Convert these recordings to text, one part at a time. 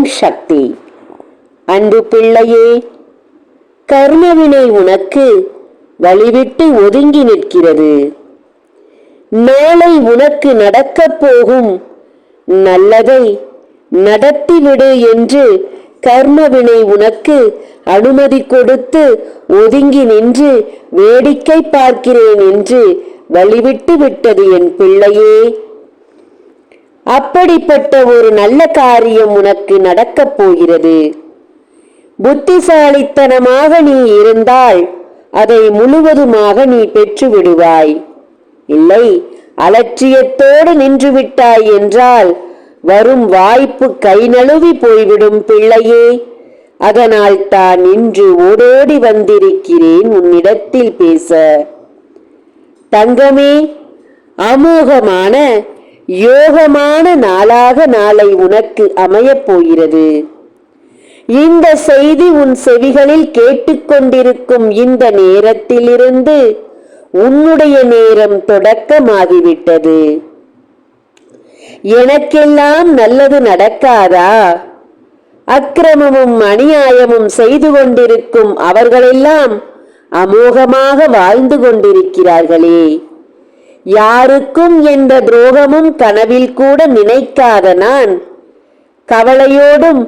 ஓம் சக்தி. அன்பு பிள்ளையே கர்மவினை உனக்கு வழிவிட்டு ஒதுங்கி நிற்கிறது. நாளை உனக்கு நடக்கப் போகும் நல்லதை நடத்திவிடு என்று கர்மவினை உனக்கு அனுமதி கொடுத்து ஒதுங்கி நின்று வேடிக்கை பார்க்கிறேன் என்று வழிவிட்டு விட்டது என் பிள்ளையே. அப்படிப்பட்ட ஒரு நல்ல காரியம் உனக்கு நடக்கப் போகிறது. புத்திசாலித்தனமாக நீ இருந்தால் அதை முழுவதுமாக நீ பெற்று விடுவாய். இல்லை அலட்சியத்தோடு நின்றுவிட்டாய் என்றால் வரும் வாய்ப்பு கை நழுவி போய்விடும் பிள்ளையே. அதனால் தான் இன்று ஓடோடி வந்திருக்கிறேன் உன்னிடத்தில் பேச. தங்கமே அமோகமான யோகமான நாளாக நாளை உனக்கு அமையப் போகிறது. இந்த செய்தி உன் செவிகளில் கேட்டுக்கொண்டிருக்கும் இந்த நேரத்திலிருந்து உன்னுடைய நேரம் தொடக்கமாகிவிட்டது. எனக்கெல்லாம் நல்லது நடக்காதா? அக்கிரமமும் அநியாயமும் செய்து கொண்டிருக்கும் அவர்களெல்லாம் அமோகமாக வாழ்ந்து கொண்டிருக்கிறார்களே. யாருக்கும் எந்த துரோகமும் கனவில் கூட நினைக்காத நான். கவலையோடும்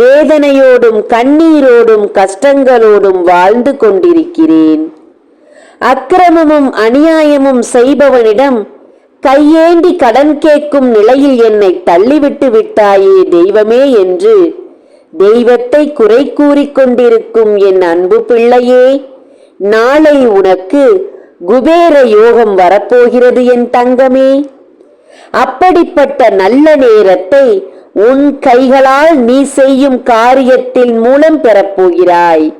வேதனையோடும் கண்ணீரோடும் கஷ்டங்களோடும் வாழ்ந்து கொண்டிருக்கிறேன். அக்கிரமமும் அநியாயமும் செய்பவனிடம் கையேண்டி கடன் கேட்கும் நிலையில் என்னை தள்ளிவிட்டு விட்டாயே தெய்வமே என்று தெய்வத்தை குறை கூறிக் கொண்டிருக்கும் என் அன்பு பிள்ளையே நாளை உனக்கு குபேர யோகம் வரப்போகிறது என் தங்கமே. அப்படிப்பட்ட நல்ல நேரத்தை உன் கைகளால் நீ செய்யும் காரியத்தின் மூலம் பெறப்போகிறாய்.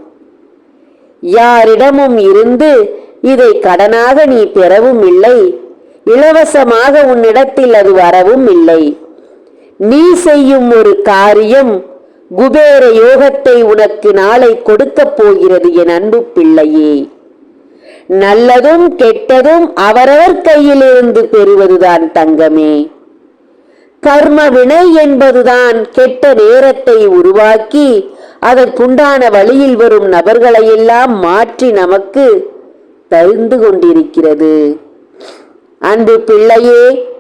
யாரிடமும் இருந்து இதை கடனாக நீ பெறவும் இல்லை. இலவசமாக உன்னிடத்தில் அது வரவும் இல்லை. நீ செய்யும் ஒரு காரியம் குபேர யோகத்தை உனக்கு நாளை கொடுக்கப் போகிறது என் அன்பு பிள்ளையே. நல்லதும் கெட்டதும் அவரவர் கையிலிருந்து பெறுவதுதான் தங்கமே. கர்ம வினை என்பதுதான் கெட்ட நேரத்தை உருவாக்கி அதற்குண்டான வழியில் வரும் நபர்களையெல்லாம் மாற்றி நமக்கு தருந்து கொண்டிருக்கிறது. அன்பு பிள்ளையே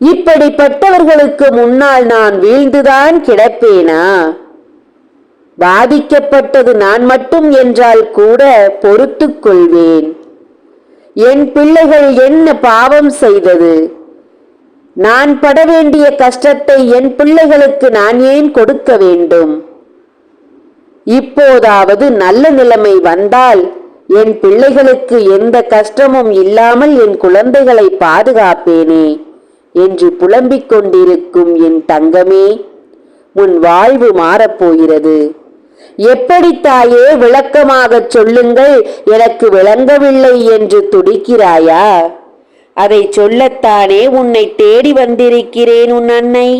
இப்படிப்பட்டவர்களுக்கு முன்னால் நான் வீழ்ந்துதான் கிடப்பேனா? பாதிக்கப்பட்டது நான் மட்டும் என்றால் கூட பொறுத்துக் கொள்வேன். என் பிள்ளைகள் என்ன பாவம் செய்தது? நான் பட வேண்டிய கஷ்டத்தை என் பிள்ளைகளுக்கு நான் ஏன் கொடுக்க வேண்டும்? இப்போதாவது நல்ல நிலைமை வந்தால் என் பிள்ளைகளுக்கு எந்த கஷ்டமும் இல்லாமல் என் குழந்தைகளை பாதுகாப்பேனே என்று புலம்பிக் கொண்டிருக்கும் என் தங்கமே உன் வாழ்வு மாறப்போகிறது. எப்படி தாயே விளக்கமாகச் சொல்லுங்கள் எனக்கு விளங்கவில்லை என்று துடிக்கிறாயா? அதை சொல்லத்தானே உன்னை தேடி வந்திருக்கிறேன் உன் அன்னை.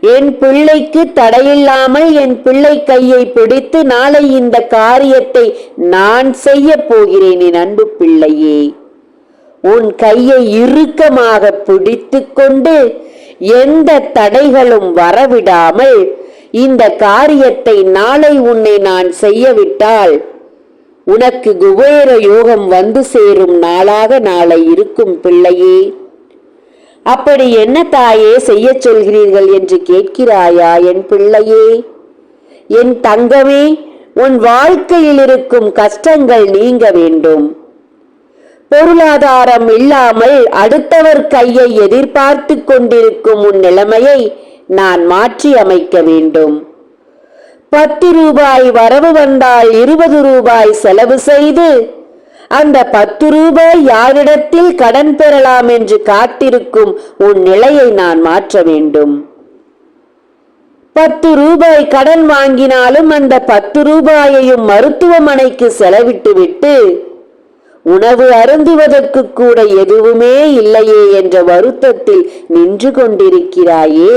என் பிள்ளைக்கு தடையில்லாமல் என் பிள்ளை கையை பிடித்து நாளை இந்த காரியத்தை நான் செய்ய போகிறேன் என் அன்பு பிள்ளையே. உன் கையை இறுக்கமாக பிடித்து கொண்டு எந்த தடைகளும் வரவிடாமல் இந்த காரியத்தை நாளை உன்னை நான் செய்யவிட்டால் உனக்கு குபேர யோகம் வந்து சேரும் நாளாக நாளை இருக்கும் பிள்ளையே. அப்படி என்ன தாயே செய்ய சொல்கிறீர்கள் என்று கேட்கிறாயா என் பிள்ளையே? என் தங்கமே உன் வாழ்க்கையில் இருக்கும் கஷ்டங்கள் நீங்க வேண்டும். பொருளாதாரம் இல்லாமல் அடுத்தவர் கையை எதிர்பார்த்து கொண்டிருக்கும் உன் நிலைமையை நான் மாற்றி அமைக்க வேண்டும். பத்து ரூபாய் வரவு வந்தால் இருபது ரூபாய் செலவு செய்து அந்த பத்து ரூபாய் யாரிடத்தில் கடன் பெறலாம் என்று காத்திருக்கும் உன் நிலையை நான் மாற்ற வேண்டும். பத்து ரூபாய் கடன் வாங்கினாலும் அந்த பத்து ரூபாயையும் மருத்துவமனைக்கு செலவிட்டுவிட்டு உணவு அருந்துவதற்கு கூட எதுவுமே இல்லையே என்ற வருத்தத்தில் நின்று கொண்டிருக்கிறாயே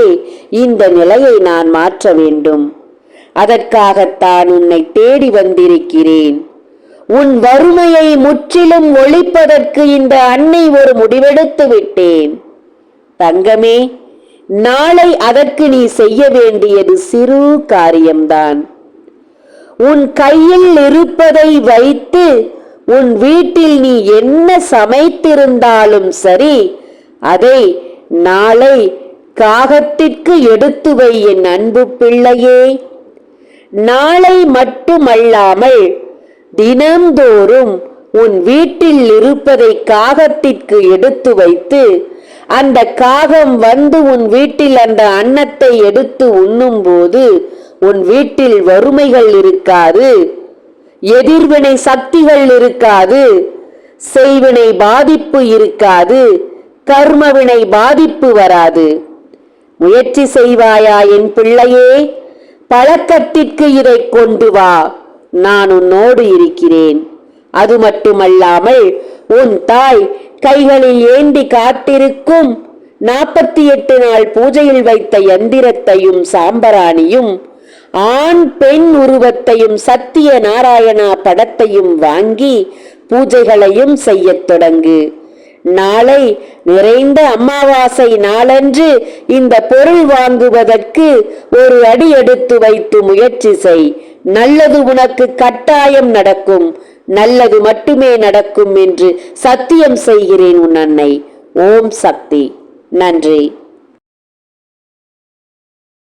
இந்த நிலையை நான் மாற்ற வேண்டும். அதற்காகத்தான் உன்னை தேடி வந்திருக்கிறேன். உன் வறுமையை முற்றிலும் ஒழிப்பதற்கு இந்த அன்னை ஒரு முடிவெடுத்து விட்டேன். தங்கமே நாளை அதற்கு நீ செய்ய வேண்டியது சிறு காரியம்தான். உன் கையில் இருப்பதை வைத்து உன் வீட்டில் நீ என்ன சமைத்திருந்தாலும் சரி அதை நாளை காகத்திற்கு எடுத்து வை என் அன்பு பிள்ளையே. நாளை மட்டுமல்லாமல் தினம்தோறும் உன் வீட்டில் இருப்பதை காகத்திற்கு எடுத்து வைத்து அந்த காகம் வந்து உன் வீட்டில் அந்த அன்னத்தை எடுத்து உண்ணும்போது உன் வீட்டில் வறுமைகள் இருக்காது. எதிர்வினை சக்திகள் இருக்காது செய்வினை பாதிப்பு இருக்காது கர்மவினை பாதிப்பு வராது. முயற்சி செய்வாயா என் பிள்ளையே? பழக்கத்திற்கு இதை கொண்டு வா. நான் உன்னோடு இருக்கிறேன். அது மட்டுமல்லாமல் உன் தாய் கைகளில் ஏந்தி காத்திருக்கும் நாற்பத்தி எட்டு நாள் பூஜையில் வைத்த எந்திரத்தையும் சாம்பராணியும் ஆண் பெண் உருவத்தையும் சத்திய நாராயணா படத்தையும் வாங்கி பூஜைகளையும் செய்யத் தொடங்கு. நாளை நிறைந்த அமாவாசை நாளன்று இந்த பொருள் வாங்குவதற்கு ஒரு அடி எடுத்து வைத்து முயற்சி செய். நல்லது உனக்கு கட்டாயம் நடக்கும். நல்லது மட்டுமே நடக்கும் என்று சத்தியம் செய்கிறேன் உன் அன்னை. ஓம் சக்தி. நன்றி.